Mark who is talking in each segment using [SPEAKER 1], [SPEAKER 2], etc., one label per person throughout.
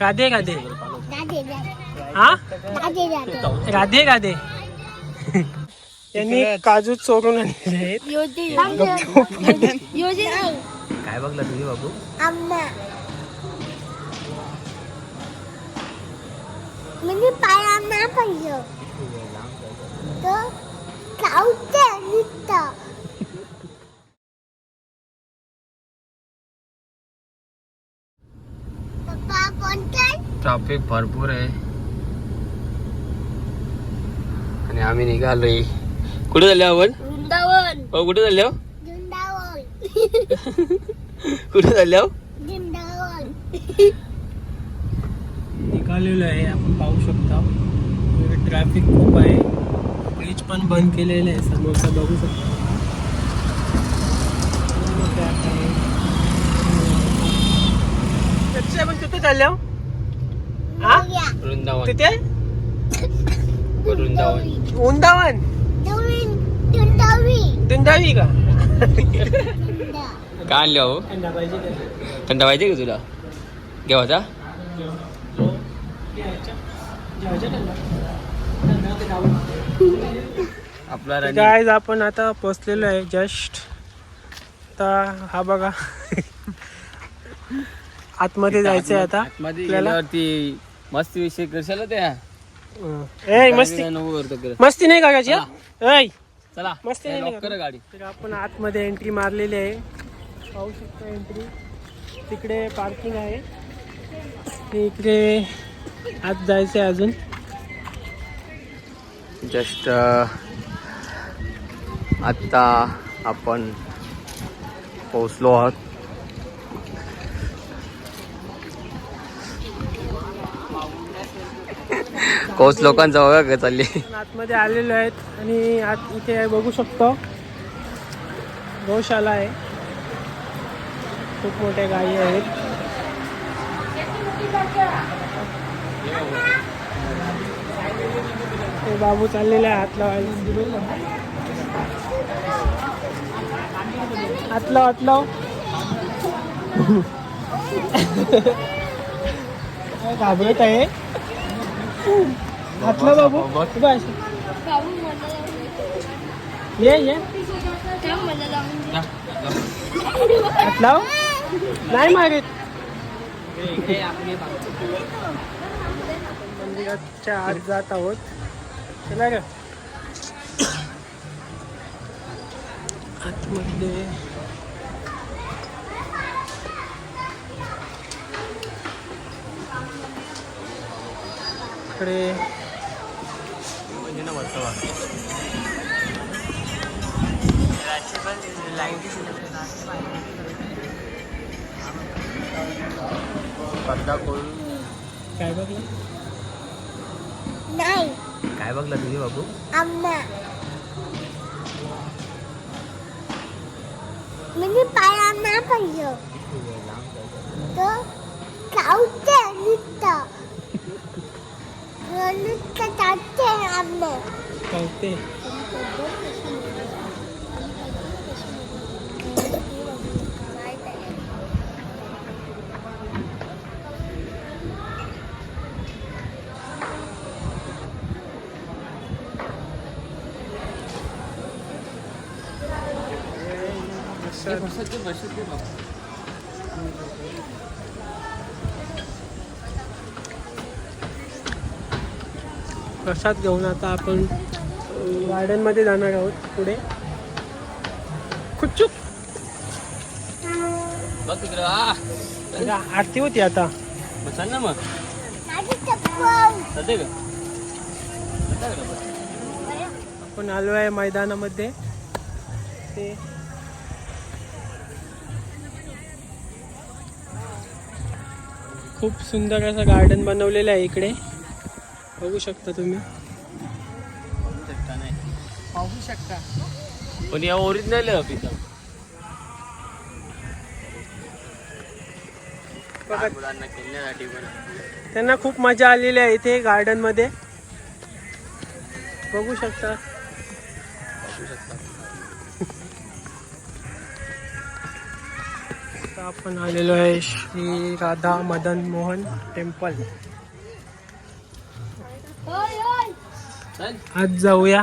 [SPEAKER 1] राधे राधे.
[SPEAKER 2] राधे
[SPEAKER 1] हा?
[SPEAKER 2] राधे राधे.
[SPEAKER 1] त्यांनी काजू चोरून आणले आहेत.
[SPEAKER 2] योजना योजना
[SPEAKER 3] काय बघला तुम्ही बाबू?
[SPEAKER 2] म्हणजे पायांना पाहिजे
[SPEAKER 3] ट्रॅफिक भरपूर आहे. आणि आम्ही निघालोय. कुठे चालले आपण?
[SPEAKER 2] वृंदावन.
[SPEAKER 3] हो कुठे चालले हो?
[SPEAKER 2] वृंदावन.
[SPEAKER 3] कुठे चालले हो?
[SPEAKER 2] वृंदावन.
[SPEAKER 1] निघालेलो आहे आपण पाहू शकता. ट्रॅफिक खूप आहे. ब्रिज पण बंद केलेलं आहे समोरचा बघू शकता. कच्चे आपण तिथे चालले हो? हा.
[SPEAKER 3] वृंदावन.
[SPEAKER 1] तिथे?
[SPEAKER 3] वृंदावन.
[SPEAKER 1] वृंदावन?
[SPEAKER 2] दुंदावी
[SPEAKER 1] का.
[SPEAKER 3] काय आणले हो?
[SPEAKER 1] थंडा पाहिजे का?
[SPEAKER 3] थंड पाहिजे का तुला घेवाचा? आपला
[SPEAKER 1] गाईज आपण आता पोचलेलो आहे जस्ट. आता हा बघा. आतमध्ये जायचंय आता.
[SPEAKER 3] आतमध्ये
[SPEAKER 1] आपल्याला
[SPEAKER 3] गेल्यावरती मस्त विषय करशाल त्या?
[SPEAKER 1] हं. ए मस्ती.
[SPEAKER 3] नको करतो कर.
[SPEAKER 1] मस्ती नाही करायची हा? ऐ.
[SPEAKER 3] चला.
[SPEAKER 1] मस्ती नाही
[SPEAKER 3] लॉक
[SPEAKER 1] का?
[SPEAKER 3] कर गाडी.
[SPEAKER 1] तर आपण आतमध्ये एंट्री मारलेली आहे. पाहू शकता एंट्री तिकडे पार्किंग आहे. आणि इकडे आत जायचं आहे अजून
[SPEAKER 3] जस्ट आत्ता आपण पोचलो आहोत. कोच लोकांचा बघा का चालली.
[SPEAKER 1] आतमध्ये आलेलो आहेत आणि आत इथे बघू शकतो. गौशाला आहे. खूप मोठ्या गायी आहेत. ते बाबू चाललेले आहे हात लावायला हात लाव हात लाव घाबरत आहे? हात लाव बाबू. आहे. ये ये. नाही मागत मंदिराच्या आत जात आहोत. चला ग आतमध्ये. इकडे. काय बघलं
[SPEAKER 2] नाही
[SPEAKER 3] काय बघला तुम्ही बाबू
[SPEAKER 2] आम्हा म्हणजे पायांना पाहिजे तर कावते नुसतं नुसतं चालते आम्ही
[SPEAKER 1] कळते प्रसाद घेऊन आता आपण गार्डनमध्ये जाणार आहोत पुढे. खुच्चूक
[SPEAKER 3] बघ तिकडं
[SPEAKER 1] आरती होती आता.
[SPEAKER 3] चाल ना मग.
[SPEAKER 1] आपण आलो आहे मैदानामध्ये. ते खूप सुंदर असं गार्डन बनवलेलं आहे इकडे. बघू शकता तुम्ही. शकता.
[SPEAKER 3] पण या ओरिजिनल आहे पिता
[SPEAKER 1] बघा.
[SPEAKER 3] मुलांना खेळण्यासाठी पण.
[SPEAKER 1] त्यांना खूप मजा आलेली आहे इथे गार्डनमध्ये. बघू शकता.
[SPEAKER 3] बघू शकता.
[SPEAKER 1] आता आपण आलेलो आहे श्री राधा मदन मोहन टेम्पल. आज जाऊया.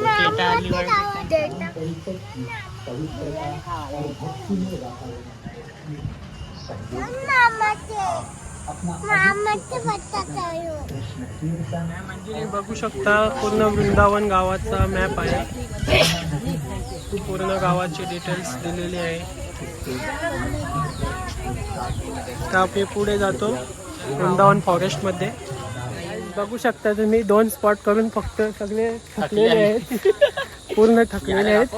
[SPEAKER 2] दादे दादे
[SPEAKER 1] हा
[SPEAKER 2] दादे दादे
[SPEAKER 1] राधे राधे गार्डन बघू शकता पूर्ण वृंदावन गावाचा मॅप आहे पूर्ण गावाचे डिटेल्स दिलेले आहे तर आपण पुढे जातो. वृंदावन फॉरेस्टमध्ये. बघू शकता तुम्ही दोन स्पॉट करून फक्त सगळे थकलेले आहेत. पूर्ण थकलेले आहेत.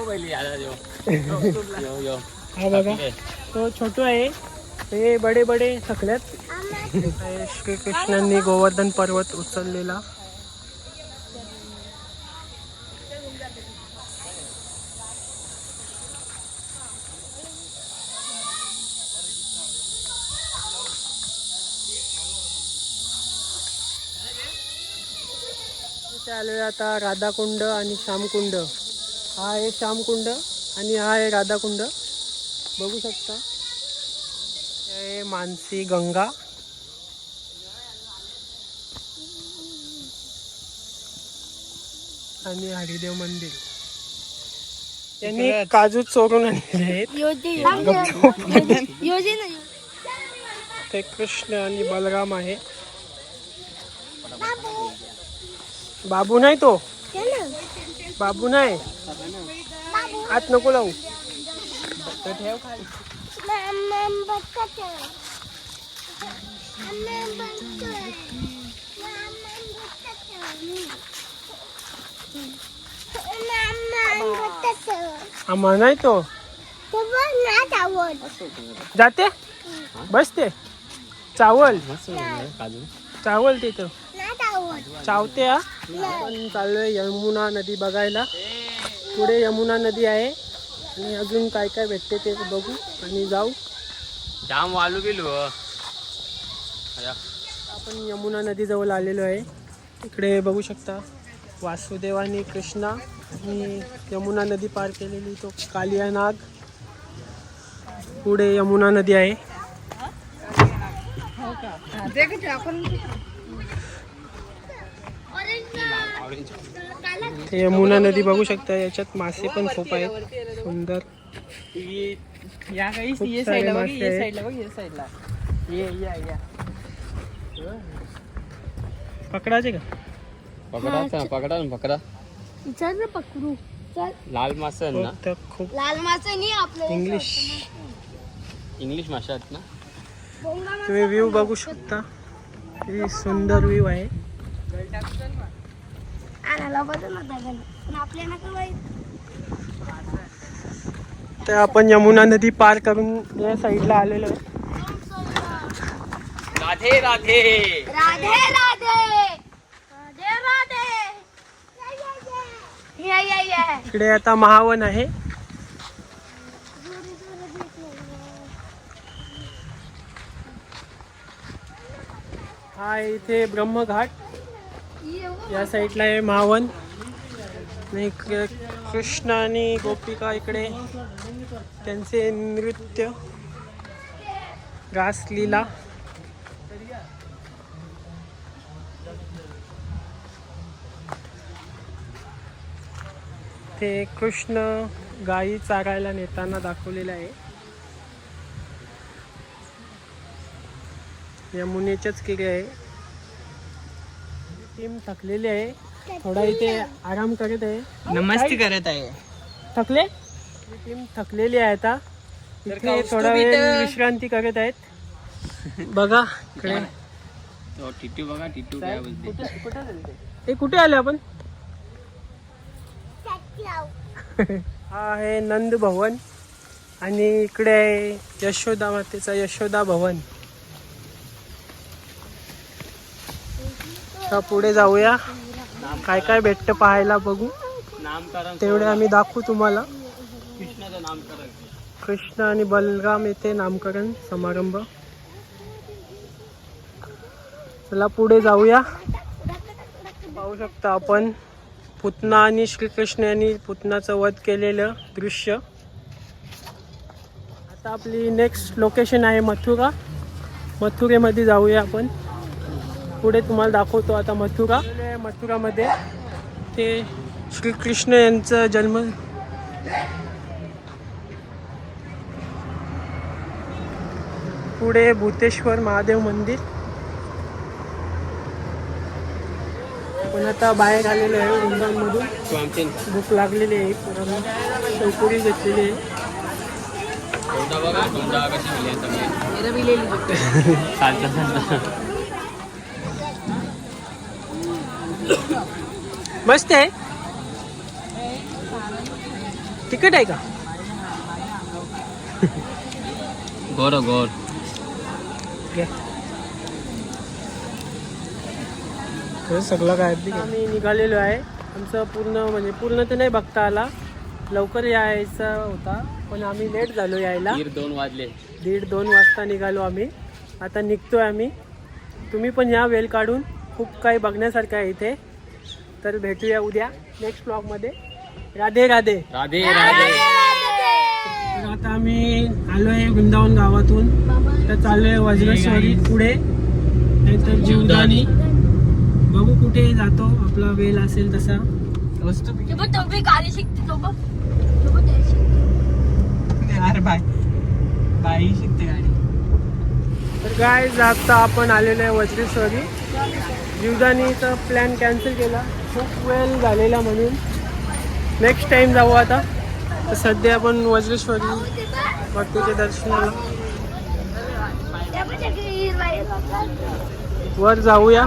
[SPEAKER 1] हा बघा. तो छोटो आहे. हे बडे बडे थकल्यात हे श्रीकृष्णांनी गोवर्धन पर्वत उचललेला. इथे आलोय आता राधाकुंड आणि श्यामकुंड. हा आहे श्यामकुंड आणि हा आहे राधाकुंड. बघू शकता. हे मानसी गंगा. आणि हरिदेव मंदिर. त्यांनी काजू चोरून आणलेले आहेत. ते कृष्ण आणि बलराम आहे. बाबू नाही तो? बाबू नाही? आत नको लावू. ठेव खाली
[SPEAKER 2] मामा बटाटा मामा बटाटा मामा बटाटा मामा बटाटा
[SPEAKER 1] आम्हा नाही तो. जाते? बसते? चावल? चावल तिथं. चावते हा? आपण चाललोय यमुना नदी बघायला. पुढे यमुना नदी आहे. आणि अजून काय काय भेटते ते बघू आणि जाऊ.
[SPEAKER 3] जाम वालू गेलो
[SPEAKER 1] आपण यमुना नदी जवळ आलेलो आहे. इकडे बघू शकता वासुदेवानी कृष्णा. आणि यमुना नदी पार केलेली तो कालिया नाग पुढे यमुना नदी आहे. यमुना नदी बघू शकता याच्यात मासे पण खूप आहेत. सुंदर. पकडायचे का?
[SPEAKER 3] पकडा पकडा ना पकडा.
[SPEAKER 2] चल ना पकडू. चल.
[SPEAKER 3] लाल मासा ना?
[SPEAKER 1] खूप तर खूप
[SPEAKER 2] लाल मासे नाही आपले
[SPEAKER 1] इंग्लिश
[SPEAKER 3] इंग्लिश मासा. आहेत ना?
[SPEAKER 1] तुम्ही व्ह्यू बघू शकता. किती सुंदर व्ह्यू आहे.
[SPEAKER 2] आणायला बदल होता पण आपल्याला काय माहीत?
[SPEAKER 1] तर आपण यमुना नदी पार करून या साईडला आलेलो.
[SPEAKER 3] राधे राधे.
[SPEAKER 2] राधे राधे.
[SPEAKER 1] इकडे आता महावन आहे. हा आहे इथे ब्रह्मघाट. या साईडला आहे मावन. आणि कृष्ण आणि गोपिका इकडे. त्यांचे नृत्य. रासलीला ते कृष्ण गायी चारायला नेताना दाखवलेलं आहे. यमुनेच्याच किरे आहे. टीम थकलेली आहे. थोडा इथे आराम करत आहे.
[SPEAKER 4] नमस्ते करत आहे.
[SPEAKER 1] थकले? टीम थकलेली आहे आता. इथे थोडा वेळ
[SPEAKER 4] इथं-
[SPEAKER 1] विश्रांती करत आहेत. बघा इकडे.
[SPEAKER 3] तो टिटू बघा टिटू काय बोलते.
[SPEAKER 1] ते? कुठे आले आपण? हा आहे नंद भवन आणि इकडे आहे यशोदा मातेचा यशोदा भवन. आता पुढे जाऊया. काय काय भेटतं पाहायला बघू.
[SPEAKER 3] नामकरण
[SPEAKER 1] तेवढे आम्ही दाखवू तुम्हाला.
[SPEAKER 3] कृष्णाचं नामकरण.
[SPEAKER 1] कृष्ण आणि बलराम येथे नामकरण समारंभ. चला पुढे जाऊया. पाहू शकता आपण पुतना आणि श्रीकृष्ण यांनी पुतनाचं वध केलेलं दृश्य. आता आपली नेक्स्ट लोकेशन आहे मथुरा. मथुरेमध्ये जाऊया आपण. पुढे तुम्हाला दाखवतो आता मथुरा. मथुरामध्ये ते श्रीकृष्ण यांचं जन्म पुढे भूतेश्वर महादेव मंदिर. पण आता बाहेर आलेलो आहे
[SPEAKER 3] आमचे
[SPEAKER 1] भूक लागलेली आहे. चौकडी घेतलेली आहे.
[SPEAKER 3] बघा
[SPEAKER 1] मस्त आहे. तिकट आहे का?
[SPEAKER 3] गोर गोर
[SPEAKER 1] सगळं काय. आम्ही निघालेलो आहे. आमचं पूर्ण म्हणजे पूर्ण तर नाही बघता आला. लवकर यायचा होता पण आम्ही लेट झालो यायला.
[SPEAKER 3] दीड दोन वाजले.
[SPEAKER 1] दीड दोन वाजता निघालो आम्ही. आता निघतोय आम्ही. तुम्ही पण या वेळ काढून. खूप काही बघण्यासारखं आहे इथे. तर भेटूया उद्या नेक्स्ट ब्लॉगमध्ये राधे राधे.
[SPEAKER 3] राधे राधे
[SPEAKER 1] तर आता आम्ही आलोय वृंदावन गावातून. तर चाललोय वज्रेश्वरी पुढे. नाहीतर जीवदानी. बघू कुठे जातो आपला वेळ असेल तसा.
[SPEAKER 4] अरे बाय. बाई शिकते गाडी.
[SPEAKER 1] तर काय आता आपण आलेलो आहे वज्रेश्वरी. जीवदानीचा प्लॅन कॅन्सल केला. खूप वेळ झालेला म्हणून. नेक्स्ट टाईम जाऊ आता. तर सध्या आपण वज्रेश्वरी भक्तीच्या दर्शनाला. वर जाऊया.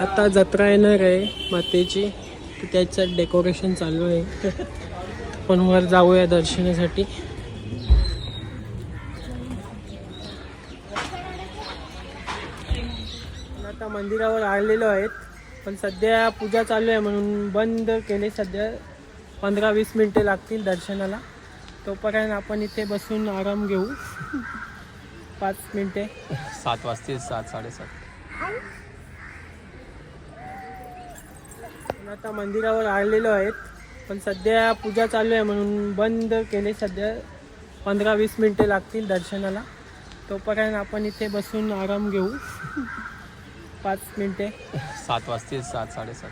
[SPEAKER 1] आता जत्रा येणार आहे मातेची. त्याचं डेकोरेशन चालू आहे. पण वर जाऊया दर्शनासाठी आता मंदिरावर आलेलो आहेत. पण सध्या पूजा चालू आहे म्हणून बंद केले. सध्या पंधरा वीस मिनटे लागतील दर्शनाला. तोपर्यंत आपण इथे बसून आराम घेऊ. पाच मिनटे.
[SPEAKER 3] सात वाजतील सात साडेसात.
[SPEAKER 1] आता मंदिरावर आलेलो आहेत. पण सध्या पूजा चालू आहे म्हणून बंद केले. सध्या पंधरा वीस मिनटे लागतील दर्शनाला. तोपर्यंत आपण इथे बसून आराम घेऊ. पाच मिनटे.
[SPEAKER 3] सात वाजतील सात साडेसात.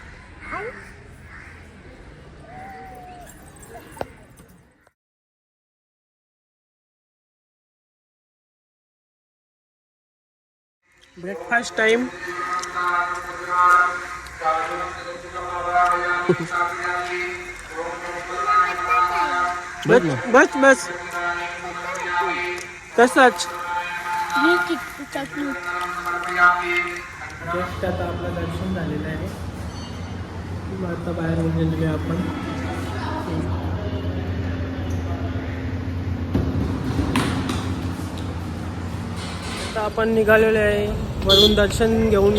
[SPEAKER 1] ब्रेकफास्ट टाइम बस बस बस. तसंच जस्ट आता आपलं दर्शन झालेलं आहे. आता बाहेर निघालेलो आहे आपण. आता आपण निघालेलो आहे. वरून दर्शन घेऊन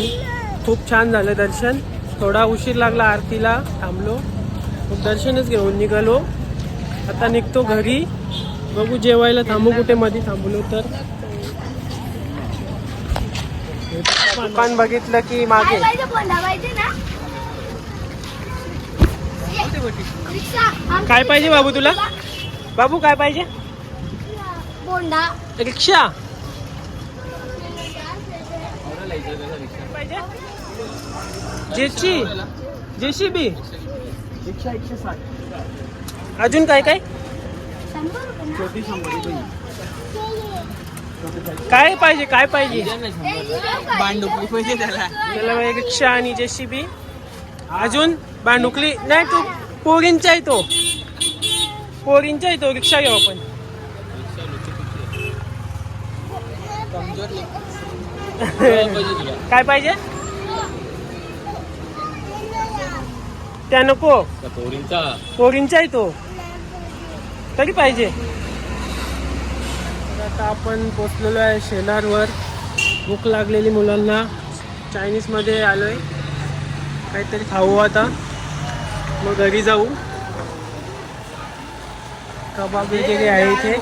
[SPEAKER 1] खूप छान झालं दर्शन. थोडा उशीर लागला आरतीला. थांबलो. मग दर्शनच घेऊन निघालो. आता निघतो घरी. बघू जेवायला थांबू कुठे मध्ये थांबलो तर. दुकान बघितलं की मागे.
[SPEAKER 2] काय पाहिजे बोंडा पाहिजे ना रिक्षा आमची
[SPEAKER 1] काय पाहिजे बाबू तुला? बाबू काय पाहिजे?
[SPEAKER 2] बोंडा.
[SPEAKER 1] रिक्षा. जेसी. जेसीबी. अजून काय काय?
[SPEAKER 2] शंभर रुपये ना?
[SPEAKER 1] काय पाहिजे काय पाहिजे?
[SPEAKER 4] बांडुकली पाहिजे त्याला.
[SPEAKER 1] रिक्षा आणि जेसीबी अजून भांडुकली नाही तो पोरींचा आहे तो. पोरींचा आहे तो रिक्षा घेऊ आपण. काय पाहिजे? त्या नको.
[SPEAKER 3] पोरींचा.
[SPEAKER 1] पोरींचा आहे तो. तरी पाहिजे. आता आपण पोचलेलो आहे शेलारवर. भूक लागलेली मुलांना. चायनीजमध्ये आलो आहे काहीतरी खाऊ आता. मग घरी जाऊ. कबाब वगैरे आहे इथे.